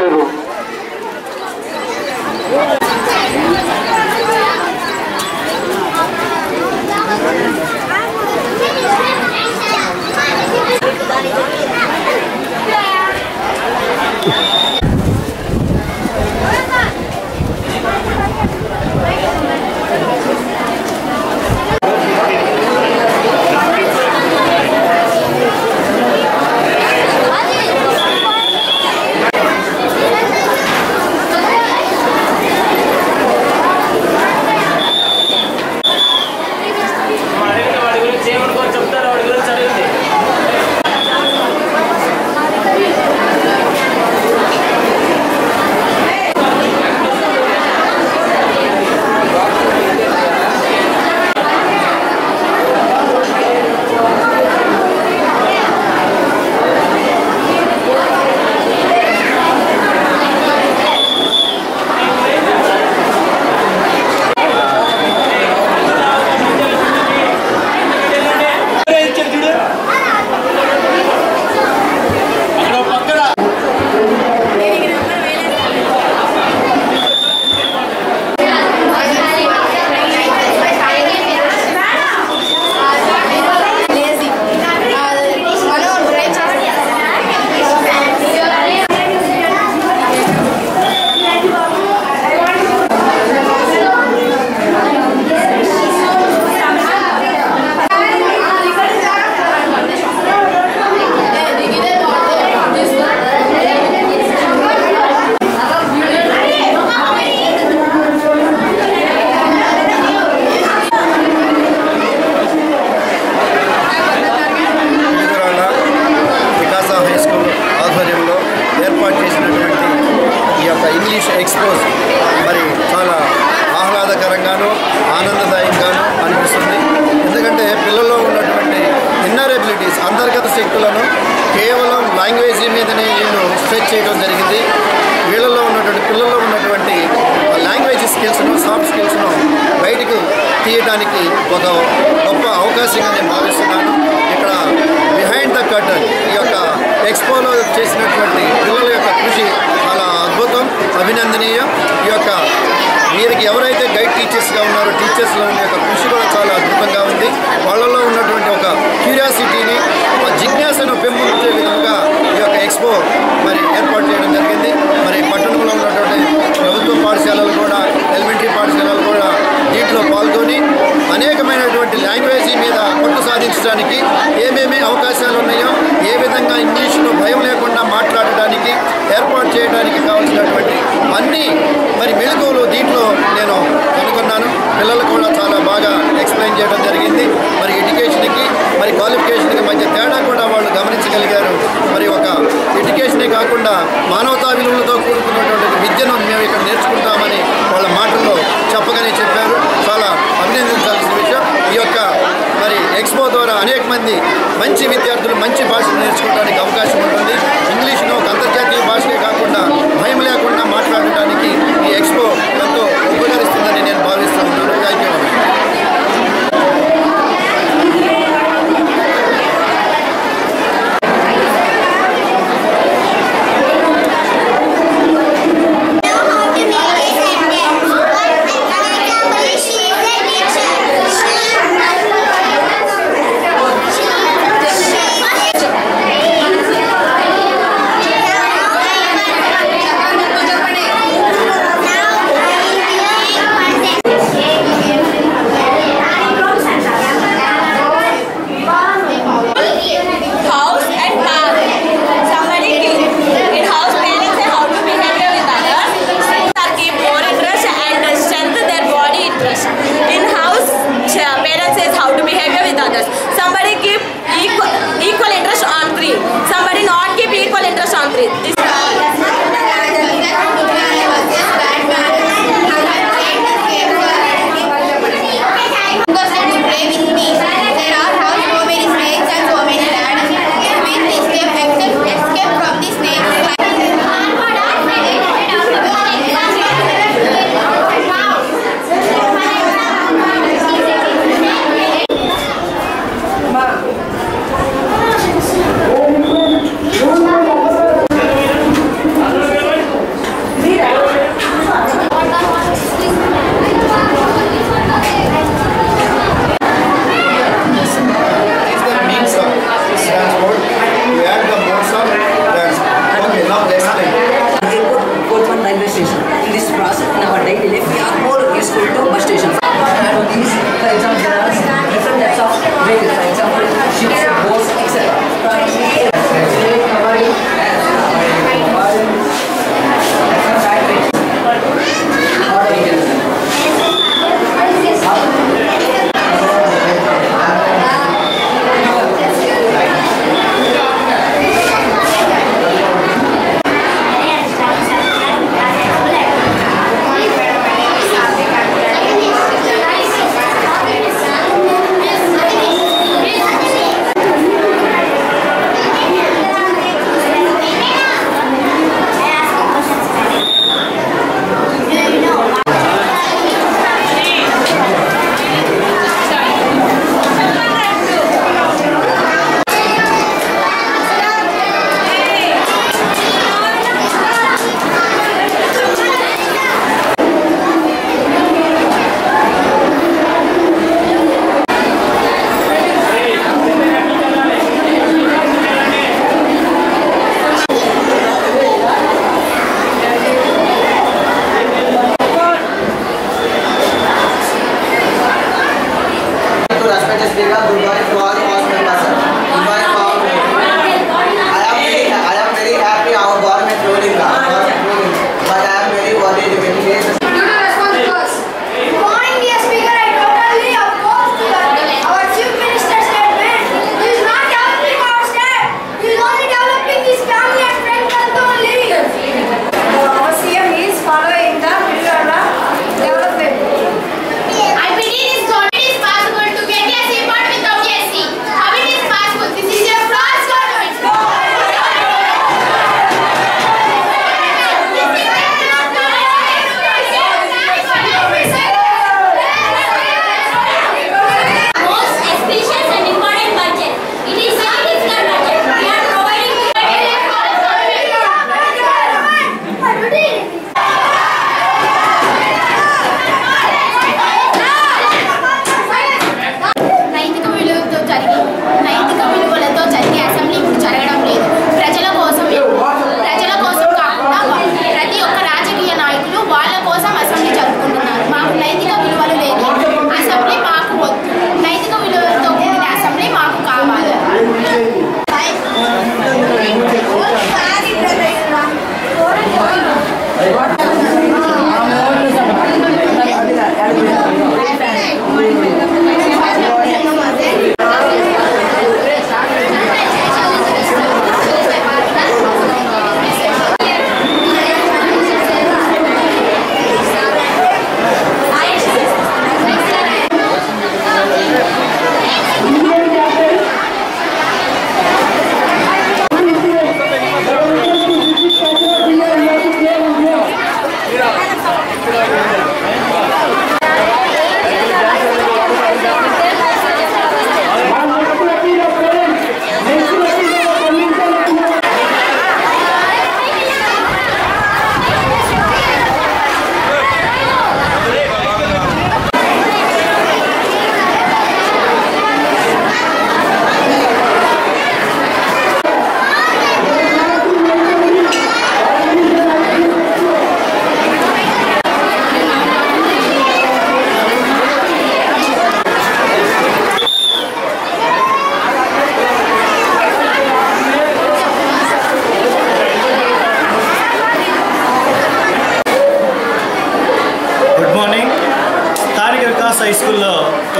Diego. Yeah. మీదనే వీళ్ళు stretch చేయడం జరిగింది. వీళ్ళలో ఉన్నటువంటి పిల్లల్లో ఉన్నటువంటి లాంగ్వేజ్ స్కిల్స్ను సాఫ్ట్ స్కిల్స్ను బయటకు తీయడానికి ఒక గొప్ప అవకాశంగా నేను భావిస్తున్నాను. ఇక్కడ బిహైండ్ ద కర్టన్ ఈ యొక్క ఎక్స్పోలో చేసినటువంటి పిల్లల యొక్క కృషి చాలా అద్భుతం అభినందనీయం. ఈ యొక్క వీరికి ఎవరైతే గైడ్ టీచర్స్గా ఉన్నారో టీచర్స్లో ఉన్న యొక్క కృషి కూడా చాలా అద్భుతంగా ఉంది. వాళ్ళలో ఉన్నటువంటి ఒక క్యూరియాసిటీని ఒక జిజ్ఞాసను పెంపొందించే విధంగా ఎక్స్పో మరి ఏర్పాటు చేయడం జరిగింది. మరి పట్టణంలో ఉన్నటువంటి ప్రభుత్వ పాఠశాలలు కూడా ఎలిమెంటరీ పాఠశాలలు కూడా దీంట్లో పాల్గొని అనేకమైనటువంటి లాంగ్వేజీ మీద పట్టు సాధించడానికి ఏమేమి అవకాశాలు ఉన్నాయో ఏ విధంగా ఇంగ్లీష్లో భయం లేకుండా మాట్లాడడానికి ఏర్పాటు చేయడానికి కావాల్సినటువంటి అన్ని మరి మెళుకువలు దీంట్లో నేను కనుగొన్నాను. పిల్లలు కూడా ఎక్స్ప్లెయిన్ చేయడం జరిగింది. మరి ఎడ్యుకేషన్కి మరి క్వాలిఫికేషన్కి మధ్య తేడా కూడా వాళ్ళు గమనించగలిగారు. మరి ఒక ఎడ్యుకేషనే కాకుండా మానవతా విలువలతో కూడుకున్నటువంటి విద్యను మేము ఇక్కడ నేర్చుకుంటామని వాళ్ళ మాటల్లో చెప్పగానే చెప్పారు. చాలా అభినందించాల్సిన విషయం. ఈ యొక్క మరి ఎక్స్పో ద్వారా అనేక మంది మంచి విద్యార్థులు మంచి భాషను నేర్చుకోవడానికి అవకాశం ఉంటుంది. ఇంగ్లీష్ను ఒక అంతర్జాతీయ భాషనే కాకుండా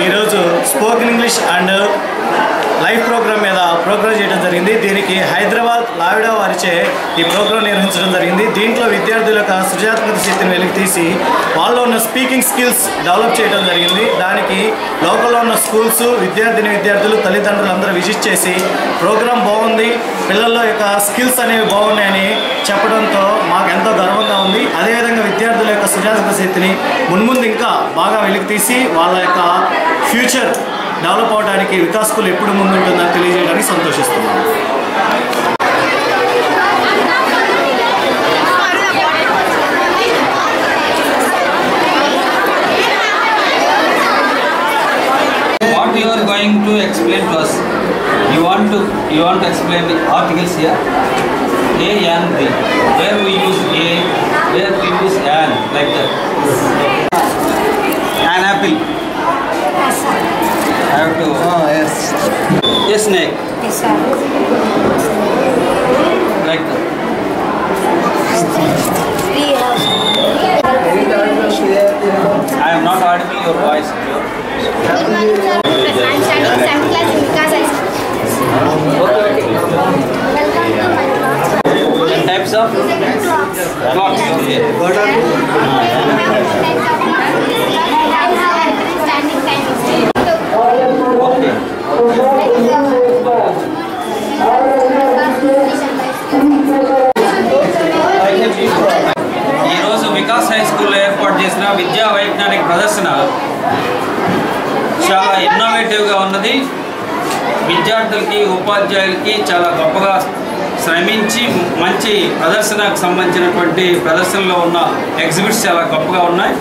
ఈరోజు spoken English and live program మీద ప్రోగ్రామ్ చేయడం జరిగింది దీనికి హైదరాబాద్ లావిడా వారిచే ఈ ప్రోగ్రాం నిర్వహించడం జరిగింది. దీంట్లో విద్యార్థుల యొక్క సృజనాత్మక శక్తిని వెలికి తీసి వాళ్ళలో ఉన్న స్పీకింగ్ స్కిల్స్ డెవలప్ చేయడం జరిగింది. దానికి లోకల్లో ఉన్న స్కూల్స్ విద్యార్థిని విద్యార్థులు తల్లిదండ్రులు అందరూ విజిట్ చేసి ప్రోగ్రామ్ బాగుంది పిల్లల్లో యొక్క స్కిల్స్ అనేవి బాగున్నాయని చెప్పడంతో మాకు ఎంతో గర్వంగా ఉంది. అదేవిధంగా విద్యార్థుల యొక్క సృజనాత్మక శక్తిని మున్ముందు ఇంకా బాగా వెలికి తీసి వాళ్ళ యొక్క ఫ్యూచర్ డెవలప్ అవడానికి వికాస్ స్కూల్ ఎప్పుడు ముందుంటుందని తెలియజేయడం you want to explain the articles here? A and B. Where we use A, where we use an, like that. An apple. I have to. S A snake. Like that. I am not audible your voice. I'm studying seventh class And types of clocks. Yeah. What are ఉపాధ్యాయులకి చాలా గొప్పగా శ్రమించి మంచి ప్రదర్శనకు సంబంధించినటువంటి ప్రదర్శనలో ఉన్న exhibits చాలా గొప్పగా ఉన్నాయి.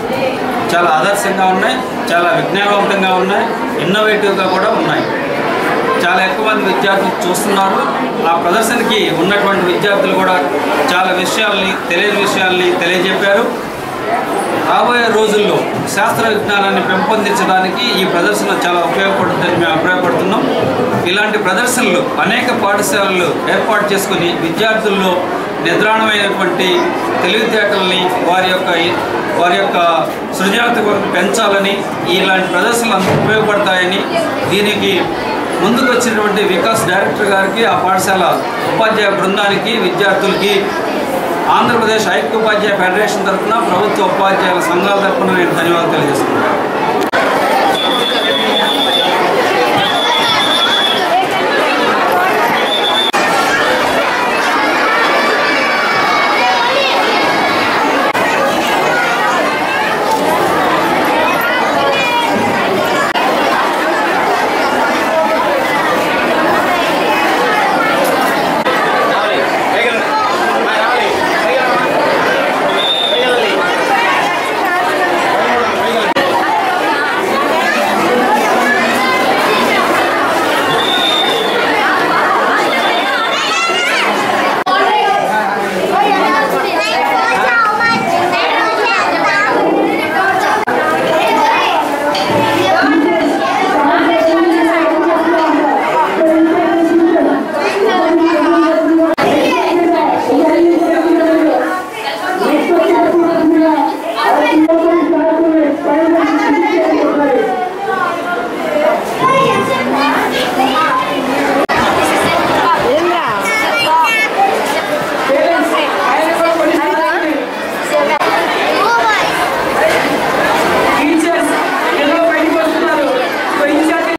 చాలా ఆదర్శంగా ఉన్నాయి. చాలా విజ్ఞానవంతంగా ఉన్నాయి. ఇన్నోవేటివ్గా కూడా ఉన్నాయి. చాలా ఎక్కువ మంది విద్యార్థులు చూస్తున్నారు. ఆ ప్రదర్శనకి ఉన్నటువంటి విద్యార్థులు కూడా చాలా విషయాల్ని తెలియని విషయాల్ని తెలియజెప్పారు. రాబోయే రోజుల్లో శాస్త్ర విజ్ఞానాన్ని పెంపొందించడానికి ఈ ప్రదర్శన చాలా ఉపయోగపడుతుందని మేము అభిప్రాయపడుతున్నాం. ఇలాంటి ప్రదర్శనలు అనేక పాఠశాలలు ఏర్పాటు చేసుకుని విద్యార్థుల్లో నిద్రాణమైనటువంటి తెలివితేటల్ని వారి యొక్క వారి యొక్క సృజనాత్మక పెంచాలని ఇలాంటి ప్రదర్శనలు అంత ఉపయోగపడతాయని దీనికి ముందుకు వచ్చినటువంటి వికాస్ డైరెక్టర్ గారికి ఆ పాఠశాల ఉపాధ్యాయ బృందానికి విద్యార్థులకి ఆంధ్రప్రదేశ్ ఐక్యోపాధ్యాయ ఫెడరేషన్ తరఫున ప్రభుత్వ ఉపాధ్యాయుల సంఘాల తరఫున నేను ధన్యవాదాలు తెలియజేస్తున్నాను.